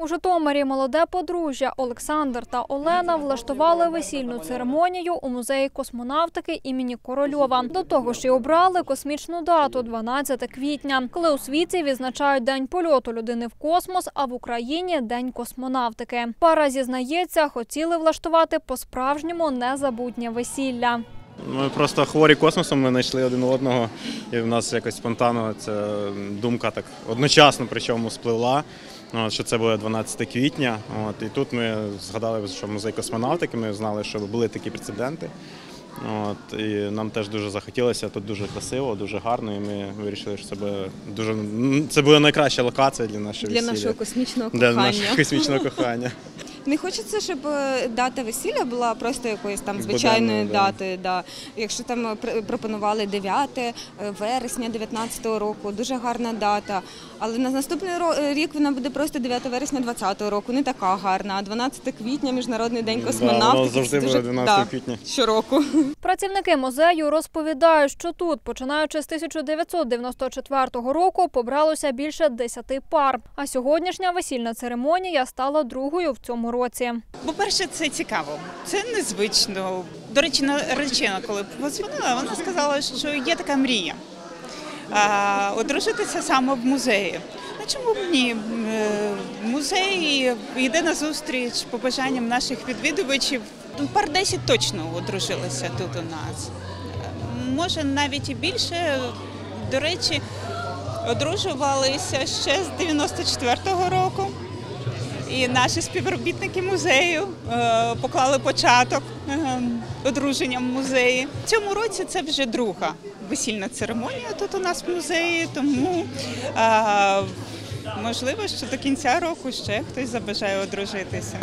У Житомирі молоде подружжя Олександр та Олена влаштували весільну церемонію у музеї космонавтики імені Корольова. До того ж, і обрали космічну дату 12 квітня, коли у світі відзначають день польоту людини в космос, а в Україні день космонавтики. Пара зізнається, хотіли влаштувати по-справжньому незабутнє весілля. Ми просто хворі космосом, ми знайшли один одного, і в нас якось спонтанно ця думка так одночасно причому спливла. От, що це буде 12 квітня. От, і тут ми згадали, що музей космонавтики, ми знали, що були такі прецеденти. От, і нам теж дуже захотілося, тут дуже красиво, дуже гарно, і ми вирішили, що це буде дуже це буде найкраща локація для нашого для весілля. нашого космічного для кохання. нашого космічного кохання. Не хочеться, щоб е, дата весілля була просто якоюсь там звичайною датою. Да. Якщо там е, пр- пропонували 9 е, вересня 19-го року, дуже гарна дата. Але на наступний ро- рік вона буде просто 9 вересня 20-го року, не така гарна. А 12 квітня Міжнародний день воно завжди дуже- буде 12 да, квітня. Щороку. Працівники музею розповідають, що тут, починаючи з 1994 року, побралося більше 10 пар. А сьогоднішня весільна церемонія стала другою в цьому році. По-перше, це цікаво, це незвично. До речі, наречена, коли подзвонила, вона сказала, що є така мрія а, одружитися саме в музеї. Ну чому б ні? Е, Музей йде на зустріч побажанням наших відвідувачів. Пар 10 точно одружилися тут у нас. Може навіть і більше. До речі, одружувалися ще з 94-го року. І наші співробітники музею е, поклали початок е, одруженням музеї. Цьому році це вже друга весільна церемонія тут у нас в музеї, тому е, можливо, що до кінця року ще хтось забажає одружитися.